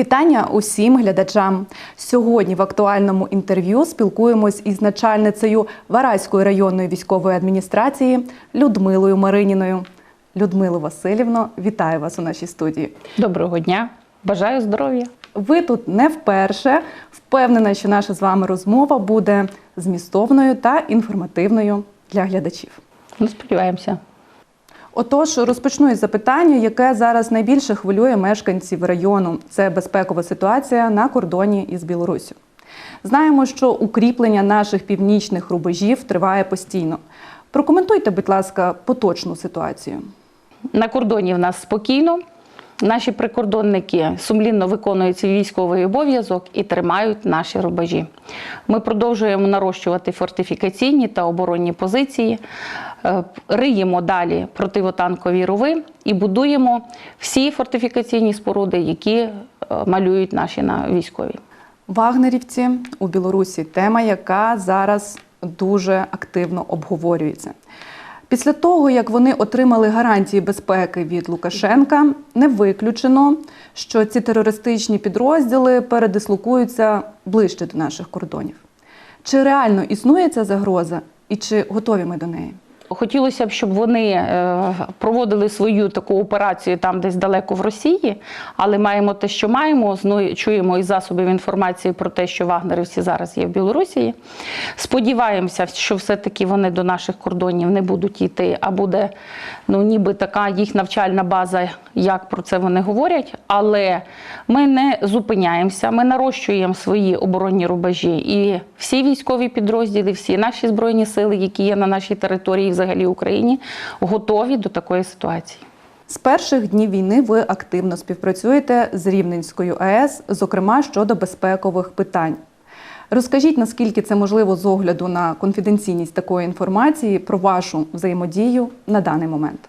Вітання усім глядачам. Сьогодні в актуальному інтерв'ю спілкуємось із начальницею Вараської районної військової адміністрації Людмилою Мариніною. Людмило Васильівно, вітаю вас у нашій студії. Доброго дня, бажаю здоров'я. Ви тут не вперше. Впевнена, що наша з вами розмова буде змістовною та інформативною для глядачів. Ну, сподіваємося. Отож, розпочну із запитання, яке зараз найбільше хвилює мешканців району. Це безпекова ситуація на кордоні із Білоруссю. Знаємо, що укріплення наших північних рубежів триває постійно. Прокоментуйте, будь ласка, поточну ситуацію. На кордоні в нас спокійно. Наші прикордонники сумлінно виконують військовий обов'язок і тримають наші рубежі. Ми продовжуємо нарощувати фортифікаційні та оборонні позиції, риємо далі противотанкові рови і будуємо всі фортифікаційні споруди, які е, малюють наші на- військові. Вагнерівці у Білорусі тема, яка зараз дуже активно обговорюється. Після того, як вони отримали гарантії безпеки від Лукашенка, не виключено, що ці терористичні підрозділи передислокуються ближче до наших кордонів. Чи реально існує ця загроза, і чи готові ми до неї? Хотілося б, щоб вони е, проводили свою таку операцію там десь далеко в Росії, але маємо те, що маємо. Чуємо із засобів інформації про те, що вагнерівці зараз є в Білорусі. Сподіваємося, що все-таки вони до наших кордонів не будуть йти, а буде ну, ніби така їх навчальна база, як про це вони говорять. Але ми не зупиняємося, ми нарощуємо свої оборонні рубежі. І всі військові підрозділи, всі наші збройні сили, які є на нашій території, взагалі Україні, готові до такої ситуації. З перших днів війни ви активно співпрацюєте з Рівненською АЕС, зокрема щодо безпекових питань. Розкажіть, наскільки це можливо з огляду на конфіденційність такої інформації про вашу взаємодію на даний момент.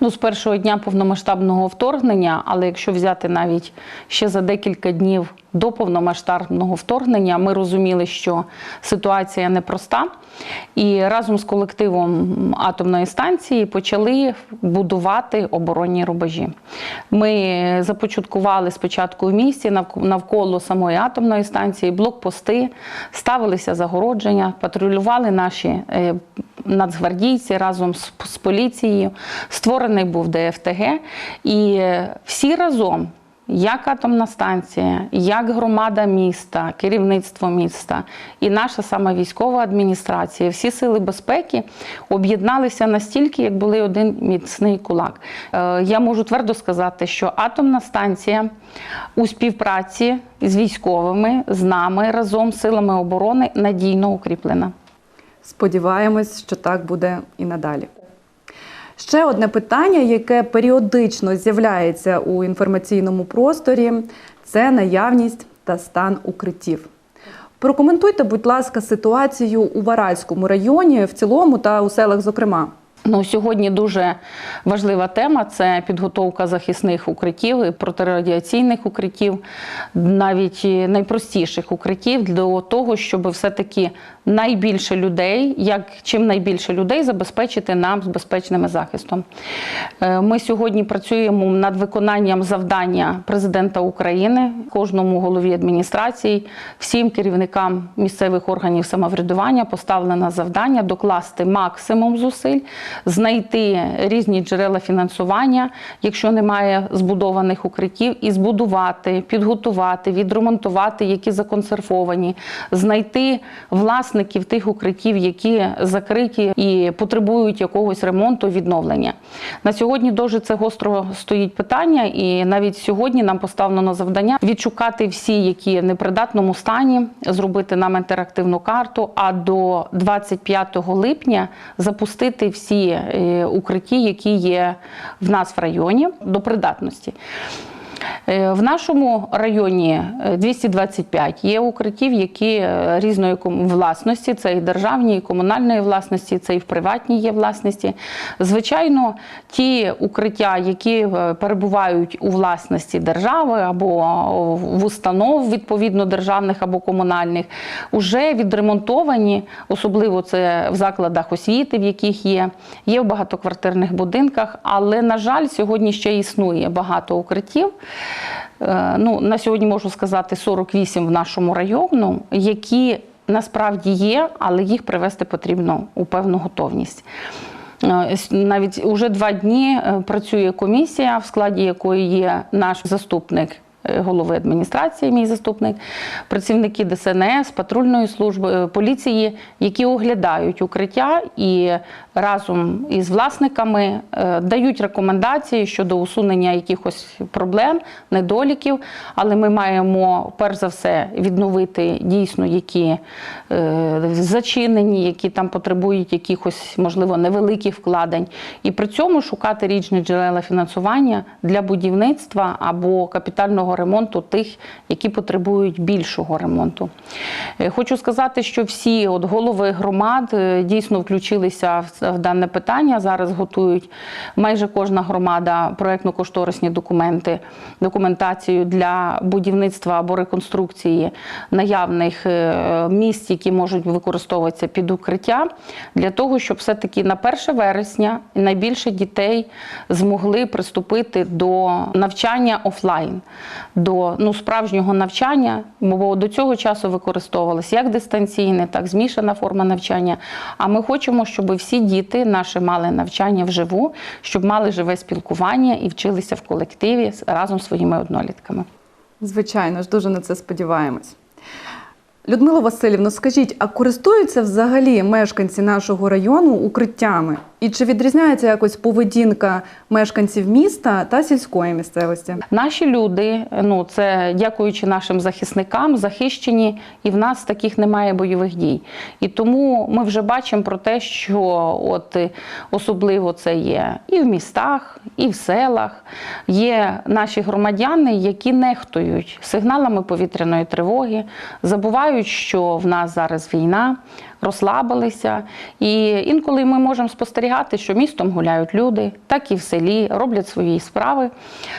Ну, з першого дня повномасштабного вторгнення, але якщо взяти навіть ще за декілька днів до повномасштабного вторгнення, ми розуміли, що ситуація непроста. І разом з колективом атомної станції почали будувати оборонні рубежі. Ми започаткували спочатку в місті навк- навколо самої атомної станції блокпости, ставилися загородження, патрулювали наші е, нацгвардійці разом з, з поліцією. Створений був ДФТГ, і всі разом. Як атомна станція, як громада міста, керівництво міста і наша сама військова адміністрація, всі сили безпеки об'єдналися настільки, як були один міцний кулак. Е, Я можу твердо сказати, що атомна станція у співпраці з військовими, з нами разом з силами оборони надійно укріплена. Сподіваємось, що так буде і надалі. Ще одне питання, яке періодично з'являється у інформаційному просторі, це наявність та стан укриттів. Прокоментуйте, будь ласка, ситуацію у Вараському районі в цілому та у селах, зокрема. Ну, сьогодні дуже важлива тема це підготовка захисних укриттів, і протирадіаційних укриттів, навіть найпростіших укриттів для того, щоб все-таки найбільше людей, як чим найбільше людей забезпечити нам з безпечним захистом. Е, Ми сьогодні працюємо над виконанням завдання президента України, кожному голові адміністрації, всім керівникам місцевих органів самоврядування поставлено завдання докласти максимум зусиль, знайти різні джерела фінансування, якщо немає збудованих укриттів, і збудувати, підготувати, відремонтувати, які законсервовані, знайти власників тих укриттів, які закриті і потребують якогось ремонту, відновлення. На сьогодні дуже це гостро стоїть питання, і навіть сьогодні нам поставлено завдання відшукати всі, які в непридатному стані, зробити нам інтерактивну карту. А до 25 липня запустити всі е, укритті, які є в нас в районі до придатності. Е, В нашому районі е, 225 є укриттів, які е, різної власності, це і державні, і комунальної власності, це і в приватній є власності. Звичайно, ті укриття, які е, перебувають у власності держави або в установ відповідно державних або комунальних, вже відремонтовані, особливо це в закладах освіти, в яких є, є в багатоквартирних будинках. Але, на жаль, сьогодні ще існує багато укриттів, Е, Ну, на сьогодні можу сказати 48 в нашому району, які насправді є, але їх привести потрібно у певну готовність. Е, Навіть уже два дні е, працює комісія, в складі якої є наш заступник е, голови адміністрації, мій заступник, працівники ДСНС, патрульної служби, е, поліції, які оглядають укриття і разом із власниками е, дають рекомендації щодо усунення якихось проблем, недоліків. Але ми маємо перш за все відновити дійсно які е, зачинені, які там потребують якихось, можливо, невеликих вкладень, і при цьому шукати річні джерела фінансування для будівництва або капітального ремонту тих, які потребують більшого ремонту. Е, Хочу сказати, що всі от голови громад е, дійсно включилися в- дане питання. Зараз готують майже кожна громада проєктно-кошторисні документи, документацію для будівництва або реконструкції наявних е, місць, які можуть використовуватися під укриття, для того, щоб все-таки на 1 вересня найбільше дітей змогли приступити до навчання офлайн, до ну, справжнього навчання, бо до цього часу використовувалася як дистанційне, так і змішана форма навчання. А ми хочемо, щоб всі діти наші мали навчання вживу, щоб мали живе спілкування і вчилися в колективі разом з своїми однолітками. Звичайно ж, дуже на це сподіваємось. Людмила Васильівна, скажіть, а користуються взагалі мешканці нашого району укриттями? І чи відрізняється якось поведінка мешканців міста та сільської місцевості? Наші люди, ну це дякуючи нашим захисникам, захищені, і в нас таких немає бойових дій. І тому ми вже бачимо про те, що от е, особливо це є і в містах, і в селах. Є наші громадяни, які нехтують сигналами повітряної тривоги, забувають, що в нас зараз війна, розслабилися. І інколи ми можемо спостерігати, що містом гуляють люди, так і в селі роблять свої справи.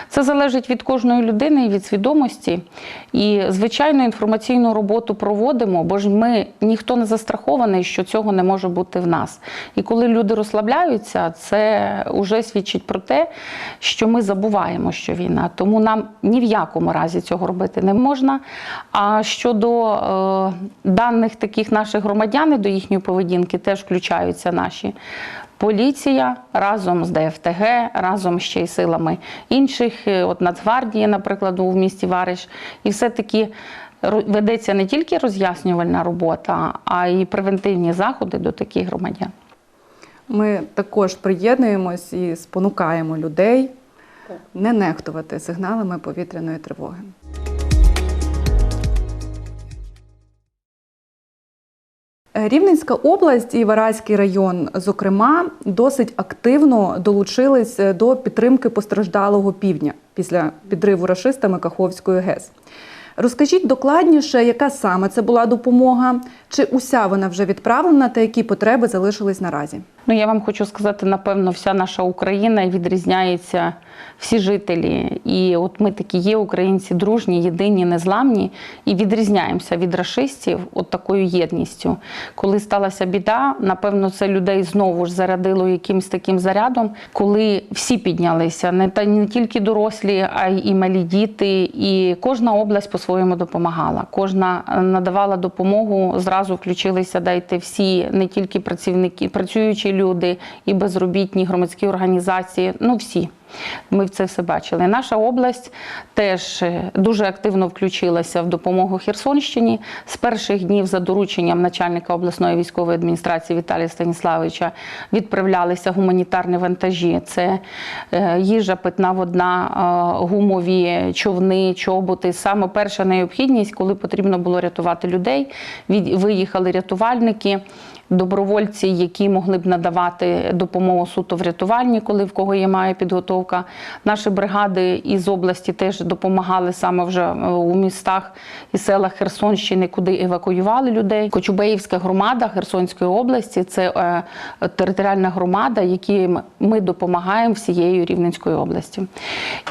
Це залежить від кожної людини і від свідомості. І, звичайно, інформаційну роботу проводимо, бо ж ми ніхто не застрахований, що цього не може бути в нас. І коли люди розслабляються, це вже свідчить про те, що ми забуваємо, що війна. Тому нам ні в якому разі цього робити не можна. А щодо е, даних таких наших громадян і до їхньої поведінки, теж включаються наші. Поліція разом з ДФТГ, разом ще й силами інших, е, от Нацгвардії, наприклад, у місті Вариш. І все-таки ведеться не тільки роз'яснювальна робота, а й превентивні заходи до таких громадян. Ми також приєднуємось і спонукаємо людей не нехтувати сигналами повітряної тривоги. Рівненська область і Вараський район, зокрема, досить активно долучились до підтримки постраждалого півдня після підриву рашистами Каховської ГЕС. Розкажіть докладніше, яка саме це була допомога, чи уся вона вже відправлена та які потреби залишились наразі? Ну, я вам хочу сказати, напевно, вся наша Україна відрізняється всі жителі. І от ми такі є українці дружні, єдині, незламні, і відрізняємося від рашистів от такою єдністю. Коли сталася біда, напевно, це людей знову ж зарядило якимось таким зарядом, коли всі піднялися, не та не тільки дорослі, а й і малі діти. І кожна область по-своєму допомагала. Кожна е, надавала допомогу. Зразу включилися дайте всі, не тільки працівники, працюючі люди і безробітні громадські організації. Ну всі. Ми це все бачили. Наша область теж е, дуже активно включилася в допомогу Херсонщині. З перших днів за дорученням начальника обласної військової адміністрації Віталія Станіславовича відправлялися гуманітарні вантажі. Це е, їжа, питна водна, е, гумові човни, чоботи. Саме перша необхідність, коли потрібно було рятувати людей. Виїхали рятувальники добровольці, які могли б надавати допомогу суто врятувальні, коли в кого є має підготовка. Наші бригади із області теж допомагали саме вже е, у містах і селах Херсонщини, куди евакуювали людей. Кочубеївська громада Херсонської області це е, територіальна громада, якій ми допомагаємо всією Рівненської області.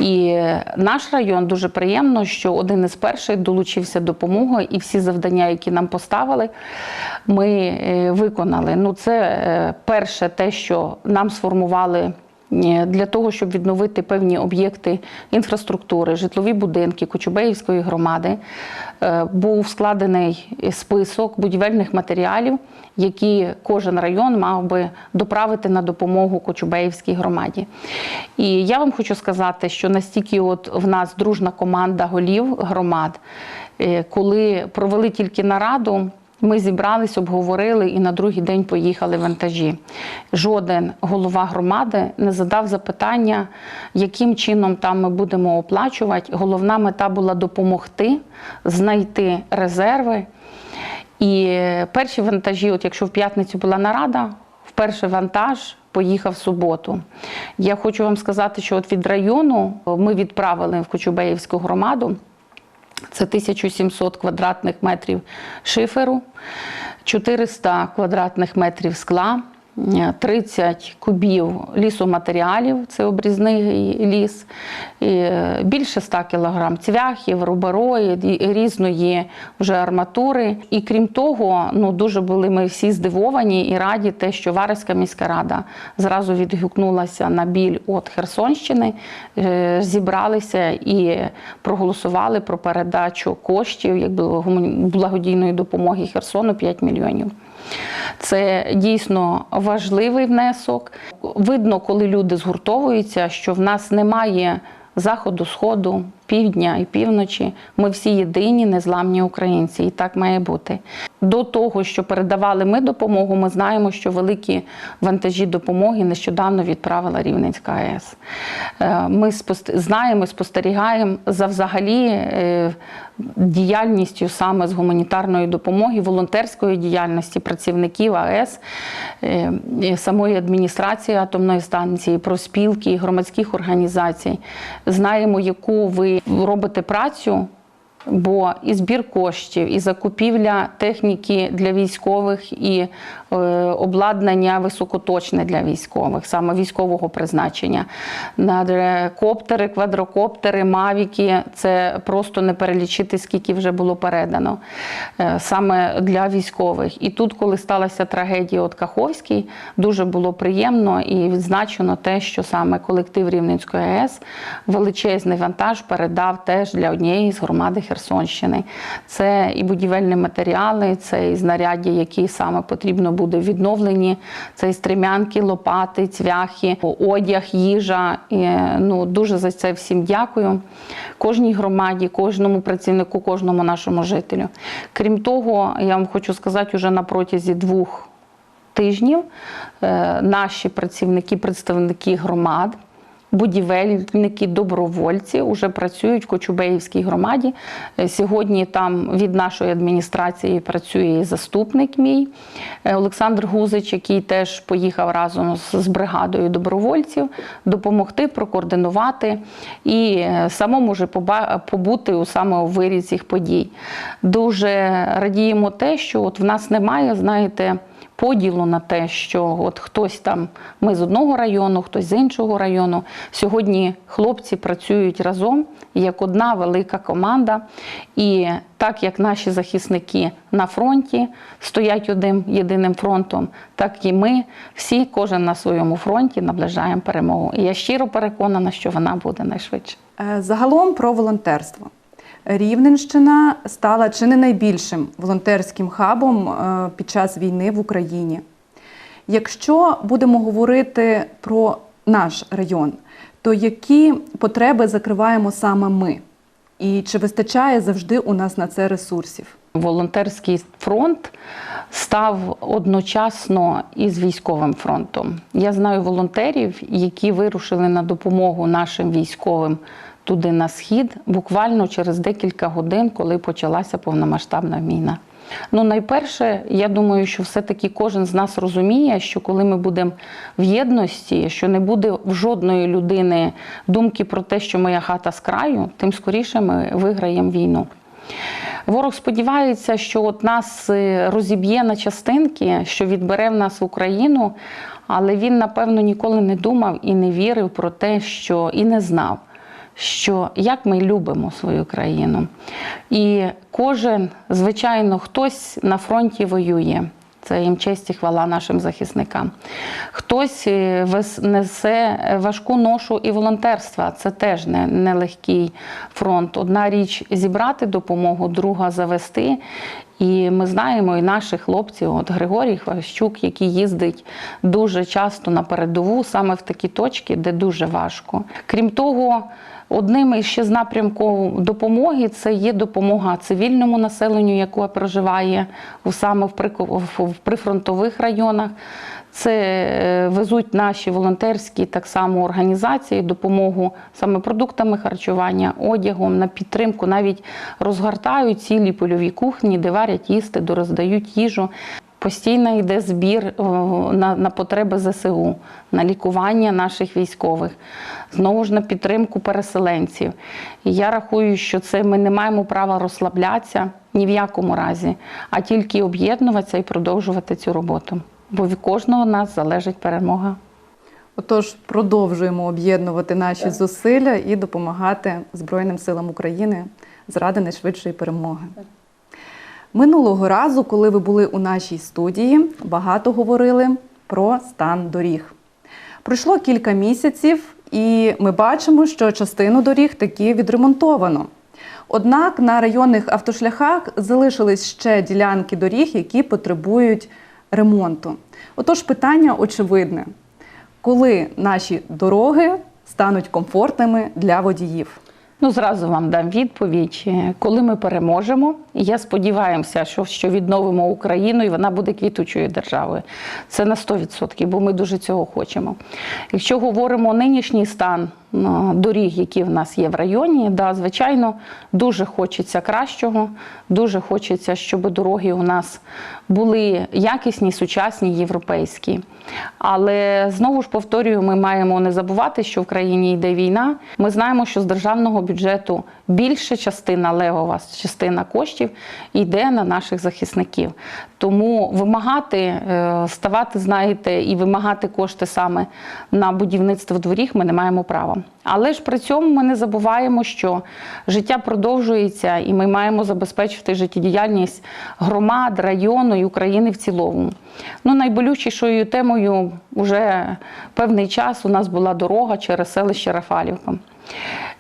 І наш район дуже приємно, що один із перших долучився допомогою, і всі завдання, які нам поставили, ми е, виконали. Ну, це перше те, що нам сформували для того, щоб відновити певні об'єкти інфраструктури, житлові будинки Кочубеївської громади, е, був складений список будівельних матеріалів, які кожен район мав би доправити на допомогу Кочубеївській громаді. І я вам хочу сказати, що настільки от в нас дружна команда голів громад, е, коли провели тільки нараду. Ми зібрались, обговорили і на другий день поїхали вантажі. Жоден голова громади не задав запитання, яким чином там ми будемо оплачувати. Головна мета була допомогти знайти резерви. І перші вантажі, от якщо в п'ятницю була нарада, в перший вантаж поїхав в суботу. Я хочу вам сказати, що от від району ми відправили в Кочубеївську громаду. Це 1700 квадратних метрів шиферу, 400 квадратних метрів скла, 30 кубів лісоматеріалів, це обрізний ліс, і е, більше 100 кілограм цвяхів, рубарої, різної вже арматури. І крім того, ну дуже були ми всі здивовані і раді, те, що Вареська міська рада зразу відгукнулася на біль від Херсонщини, е, зібралися і проголосували про передачу коштів якби благодійної допомоги Херсону 5 мільйонів. Це дійсно важливий внесок. Видно, коли люди згуртовуються, що в нас немає заходу, сходу, півдня і півночі. Ми всі єдині, незламні українці, і так має бути. До того, що передавали ми допомогу, ми знаємо, що великі вантажі допомоги нещодавно відправила Рівненська АЕС. Е, Ми знаємо, спостерігаємо за взагалі е, діяльністю саме з гуманітарної допомоги, волонтерської діяльності працівників АЕС, е, самої адміністрації атомної станції, проспілки, громадських організацій. Знаємо, яку ви робите працю. Бо і збір коштів, і закупівля техніки для військових, і обладнання високоточне для військових, саме військового призначення. На коптери, квадрокоптери, мавіки це просто не перелічити, скільки вже було передано е, саме для військових. І тут, коли сталася трагедія от Каховській, дуже було приємно і відзначено те, що саме колектив Рівненської АЕС величезний вантаж передав теж для однієї з громади Херсонщини. Це і будівельні матеріали, це і знаряддя, які саме потрібно буде відновлені. Це і стрімянки, лопати, цвяхи, одяг, їжа. І, ну, дуже за це всім дякую. Кожній громаді, кожному працівнику, кожному нашому жителю. Крім того, я вам хочу сказати, уже на протязі двох тижнів е, наші працівники, представники громад, будівельники, добровольці вже працюють в Кочубеївській громаді. Е, Сьогодні там від нашої адміністрації працює заступник мій е, Олександр Гузич, який теж поїхав разом з бригадою добровольців допомогти, прокоординувати і е, самому вже побути у саме вирі цих подій. Дуже радіємо те, що от в нас немає, знаєте, поділу на те, що от хтось там, ми з одного району, хтось з іншого району. Сьогодні хлопці працюють разом як одна велика команда. І так як наші захисники на фронті стоять одним єдиним фронтом, так і ми всі, кожен на своєму фронті, наближаємо перемогу. І я щиро переконана, що вона буде найшвидше. Е, Загалом про волонтерство. Рівненщина стала чи не найбільшим волонтерським хабом е, під час війни в Україні. Якщо будемо говорити про наш район, то які потреби закриваємо саме ми? І чи вистачає завжди у нас на це ресурсів? Волонтерський фронт став одночасно із військовим фронтом. Я знаю волонтерів, які вирушили на допомогу нашим військовим туди на схід, буквально через декілька годин, коли почалася повномасштабна війна. Ну, найперше, я думаю, що все-таки кожен з нас розуміє, що коли ми будемо в єдності, що не буде в жодної людини думки про те, що моя хата з краю, тим скоріше ми виграємо війну. Ворог сподівається, що от нас е, розіб'є на частинки, що відбере в нас Україну, але він, напевно, ніколи не думав і не вірив про те, що і не знав, що як ми любимо свою країну. І кожен, звичайно, хтось на фронті воює. Це їм честь і хвала нашим захисникам. Хтось е, несе важку ношу і волонтерства. Це теж не, нелегкий фронт. Одна річ зібрати допомогу, друга завести. І ми знаємо і наших хлопців, от Григорій Хващук, який їздить дуже часто на передову, саме в такі точки, де дуже важко. Крім того, одним із ще з напрямків допомоги це є допомога цивільному населенню, яке проживає саме в прифронтових районах. Це е, везуть наші волонтерські так само організації допомогу саме продуктами харчування, одягом на підтримку. Навіть розгортають цілі польові кухні, де варять їсти, де роздають їжу. Постійно йде збір на, на потреби ЗСУ, на лікування наших військових, знову ж на підтримку переселенців. І я рахую, що це ми не маємо права розслаблятися ні в якому разі, а тільки об'єднуватися і продовжувати цю роботу. Бо від кожного з нас залежить перемога. Отож, продовжуємо об'єднувати наші зусилля і допомагати Збройним силам України заради найшвидшої перемоги. Минулого разу, коли ви були у нашій студії, багато говорили про стан доріг. Пройшло кілька місяців, і ми бачимо, що частину доріг таки відремонтовано. Однак на районних автошляхах залишились ще ділянки доріг, які потребують ремонту. Отож, питання очевидне: коли наші дороги стануть комфортними для водіїв? Ну, зразу вам дам відповідь. Е, Коли ми переможемо, я сподіваємося, що, що відновимо Україну і вона буде квітучою державою. Це на 100%, бо ми дуже цього хочемо. Якщо говоримо нинішній стан доріг, які в нас є в районі, да, звичайно, дуже хочеться кращого, дуже хочеться, щоб дороги у нас були якісні, сучасні, європейські. Але знову ж повторюю, ми маємо не забувати, що в країні йде війна. Ми знаємо, що з державного бюджету більша частина левова частина коштів йде на наших захисників. Тому вимагати, е, ставати, знаєте, і вимагати кошти саме на будівництво доріг ми не маємо права. Але ж при цьому ми не забуваємо, що життя продовжується, і ми маємо забезпечити життєдіяльність громад, району і України в цілому. Ну, найболючішою темою вже певний час у нас була дорога через селище Рафалівка.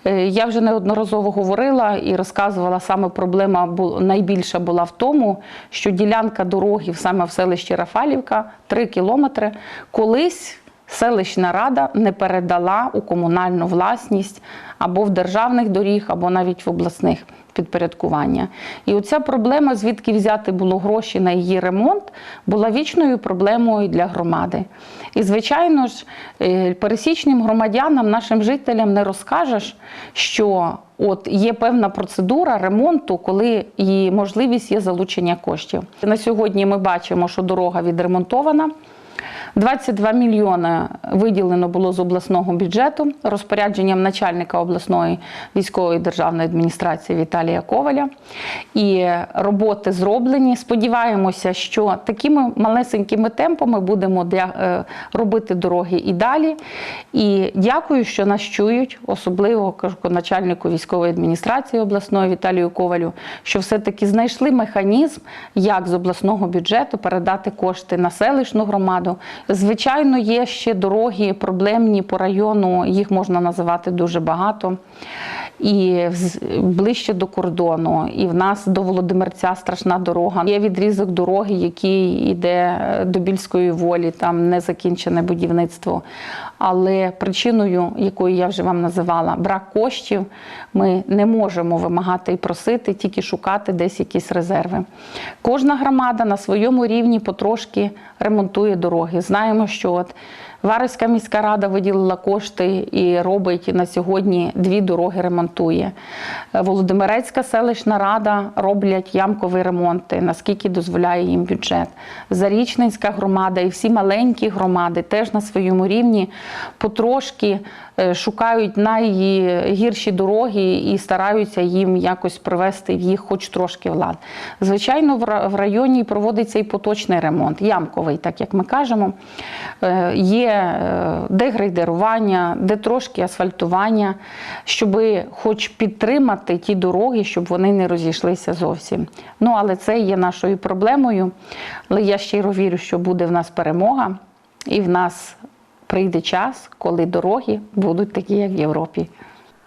Е, Я вже неодноразово говорила і розказувала, саме проблема найбільша була в тому, що ділянка дороги саме в селищі Рафалівка 3 кілометри колись селищна рада не передала у комунальну власність або в державних доріг, або навіть в обласних підпорядкування. І оця проблема, звідки взяти було гроші на її ремонт, була вічною проблемою для громади. І, звичайно ж, е, пересічним громадянам, нашим жителям не розкажеш, що от є певна процедура ремонту, коли і можливість є залучення коштів. На сьогодні ми бачимо, що дорога відремонтована. 22 мільйони виділено було з обласного бюджету розпорядженням начальника обласної військової державної адміністрації Віталія Коваля. І роботи зроблені. Сподіваємося, що такими малесенькими темпами будемо е, робити дороги і далі. І дякую, що нас чують, особливо кажу начальнику військової адміністрації обласної Віталію Ковалю, що все-таки знайшли механізм, як з обласного бюджету передати кошти на селищну громаду. Звичайно, є ще дороги проблемні по району, їх можна називати дуже багато. І ближче до кордону, і в нас до Володимирця страшна дорога. Є відрізок дороги, який йде до Більської волі, там не закінчене будівництво. Але причиною, якою я вже вам називала, брак коштів, ми не можемо вимагати і просити, тільки шукати десь якісь резерви. Кожна громада на своєму рівні потрошки ремонтує дороги. Знаємо, що от Вариська міська рада виділила кошти і робить на сьогодні дві дороги ремонтує. Володимирецька селищна рада роблять ямкові ремонти, наскільки дозволяє їм бюджет. Зарічненська громада і всі маленькі громади теж на своєму рівні потрошки шукають найгірші дороги і стараються їм якось привести в їх хоч трошки влад. Звичайно, в районі проводиться і поточний ремонт, ямковий, так як ми кажемо. Е, Є е, де де трошки асфальтування, щоб хоч підтримати ті дороги, щоб вони не розійшлися зовсім. Ну, але це є нашою проблемою. Але я щиро вірю, що буде в нас перемога, і в нас прийде час, коли дороги будуть такі, як в Європі.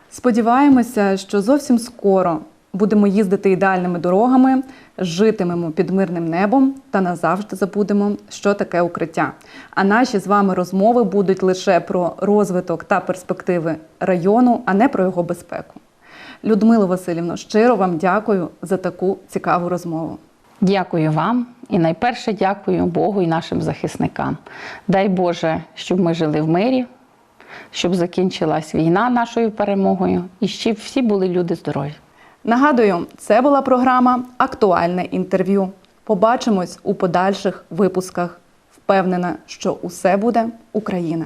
Сподіваємося, що зовсім скоро будемо їздити ідеальними дорогами, житимемо під мирним небом та назавжди забудемо, що таке укриття. А наші з вами розмови будуть лише про розвиток та перспективи району, а не про його безпеку. Людмило Васильівно, щиро вам дякую за таку цікаву розмову. Дякую вам і найперше дякую Богу і нашим захисникам. Дай Боже, щоб ми жили в мирі, щоб закінчилась війна нашою перемогою і щоб всі були люди здорові. Нагадую, це була програма Актуальне інтерв'ю. Побачимось у подальших випусках. Впевнена, що усе буде Україна.